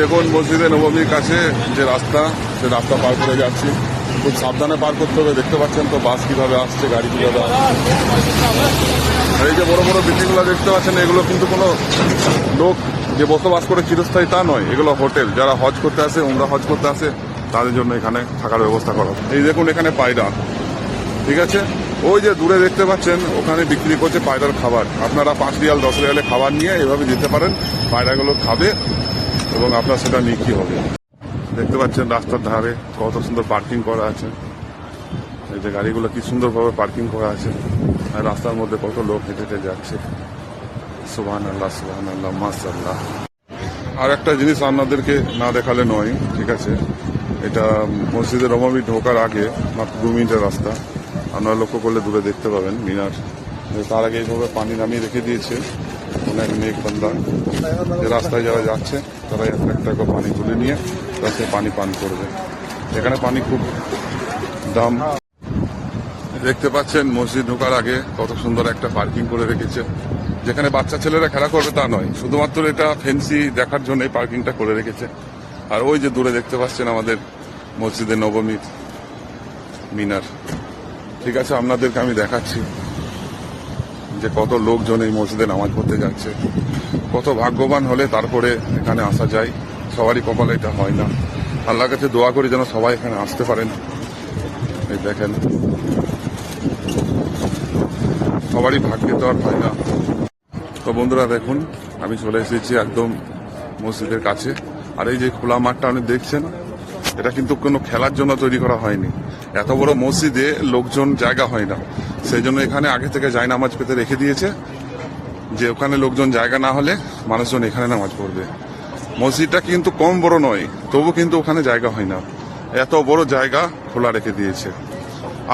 দেখুন মসজিদে নবমীর কাছে যে রাস্তা সে রাস্তা পার করে যাচ্ছি, খুব সাবধানে পার করতে হবে। দেখতে পাচ্ছেন তো বাস কীভাবে আসছে, গাড়ি কীভাবে আসছে। এই যে বড় বড় বিল্ডিংগুলো দেখতে পাচ্ছেন, এগুলো কিন্তু কোনো লোক যে বসবাস করে চিরস্থায়ী তা নয়। এগুলো হোটেল। যারা হজ করতে আসে ওমরা হজ করতে আসে, তাদের জন্য এখানে থাকার ব্যবস্থা করা এই দেখুন এখানে পায়রা। ঠিক আছে? ওই যে দূরে দেখতে পাচ্ছেন, ওখানে বিক্রি করছে পায়রার খাবার। আপনারা পাঁচ রিয়াল, দশ রিয়ালে খাবার নিয়ে এভাবে দিতে পারেন। পায়রাগুলো খাবে। এবং আপনার সেটা বিক্রি হবে? দেখতে পাচ্ছেন রাস্তার ধারে কত সুন্দর পার্কিং করা আছে। এই যে গাড়িগুলো কি সুন্দরভাবে পার্কিং করা আছে। আর রাস্তার মধ্যে কত লোক হেঁটে হেঁটে যাচ্ছে। সুবহান আল্লাহ সুবহান আল্লাহ মাসাল্লাহ আর একটা জিনিস আপনাদেরকে না দেখালে নয়, ঠিক আছে? এটা মসজিদের রমাবি ঢোকার আগে মাত্র দু মিনিটের রাস্তা। আপনারা লক্ষ্য করলে দূরে দেখতে পাবেন মিনার। তার আগে এইভাবে পানি নামিয়ে রেখে দিয়েছে। অনেক মেঘ বান্দা যে রাস্তায় যারা যাচ্ছে, তারা একটা একটা করে পানি তুলে নিয়ে রাস্তায় পানি পান করবে। এখানে পানি খুব দাম। দেখতে পাচ্ছেন, মসজিদ ঢোকার আগে কত সুন্দর একটা পার্কিং করে রেখেছে। যেখানে বাচ্চা ছেলেরা খেলা করবে তা নয়, শুধুমাত্র এটা ফেন্সি দেখার জন্য এই পার্কিংটা করে রেখেছে। আর ওই যে দূরে দেখতে পাচ্ছেন আমাদের মসজিদে নবমীর মিনার। ঠিক আছে, আপনাদেরকে আমি দেখাচ্ছি। যে কত লোকজন এই মসজিদে নামাজ পড়তে যাচ্ছে। কত ভাগ্যবান হলে তারপরে এখানে আসা যায়। সবারই কপালে এটা হয় না। আল্লাহ কাছে দোয়া করি যেন সবাই এখানে আসতে পারেন এই দেখেন। সবারই ভাগ্যে তো আর হয় না। তো বন্ধুরা দেখুন, আমি চলে এসেছি একদম মসজিদের কাছে। আর এই যে খোলা মাঠটা আপনি দেখছেন, এটা কিন্তু কোনো খেলার জন্য তৈরি করা হয়নি। এত বড় মসজিদে লোকজন জায়গা হয় না। সেই জন্য এখানে আগে থেকে যায় নামাজ পেতে রেখে দিয়েছে যে ওখানে লোকজন জায়গা না হলে মানুষজন এখানে নামাজ পড়বে। মসজিদটা কিন্তু কম বড় নয়, তবু কিন্তু ওখানে জায়গা হয় না। এত বড় জায়গা খোলা রেখে দিয়েছে।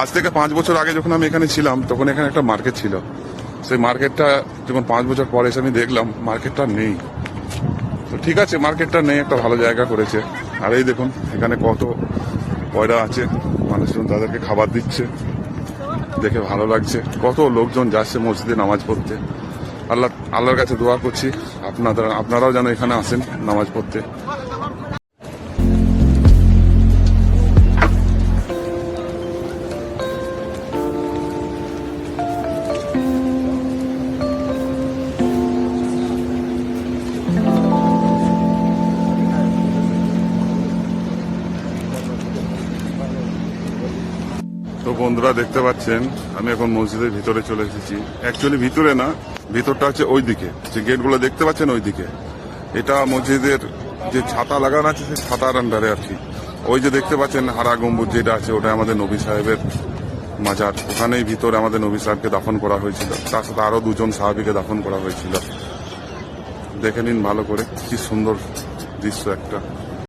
আজ থেকে পাঁচ বছর আগে যখন আমি এখানে ছিলাম, তখন এখানে একটা মার্কেট ছিল। সেই মার্কেটটা যখন পাঁচ বছর পরে এসে আমি দেখলাম, মার্কেটটা নেই। তো ঠিক আছে, মার্কেটটা নেই, একটা ভালো জায়গা করেছে। আর এই দেখুন, এখানে কত পয়রা আছে, মানুষজন তাদেরকে খাবার দিচ্ছে। দেখে ভালো লাগছে। কত লোকজন যাচ্ছে মসজিদে নামাজ পড়তে। আল্লাহ আল্লাহর কাছে দোয়া করছি। আপনারা আপনারাও যেন এখানে আসেন নামাজ পড়তে। বন্ধুরা দেখতে পাচ্ছেন, আমি এখন মসজিদের ভিতরে চলে এসেছি। অ্যাকচুয়ালি ভিতরে না, ভিতরটা হচ্ছে ওই দিকে যে গেটগুলো দেখতে পাচ্ছেন ওই দিকে এটা মসজিদের যে ছাতা লাগানো আছে, সেই ছাতার আন্ডারে আর কি ওই যে দেখতে পাচ্ছেন হারা গম্বুজ যেটা আছে, ওটা আমাদের নবী সাহেবের মাজার। ওখানেই ভিতরে আমাদের নবী সাহেবকে দাফন করা হয়েছিল। তার সাথে আরও দুজন সাহাবিকে দাফন করা হয়েছিল। দেখে নিন ভালো করে, কি সুন্দর দৃশ্য একটা।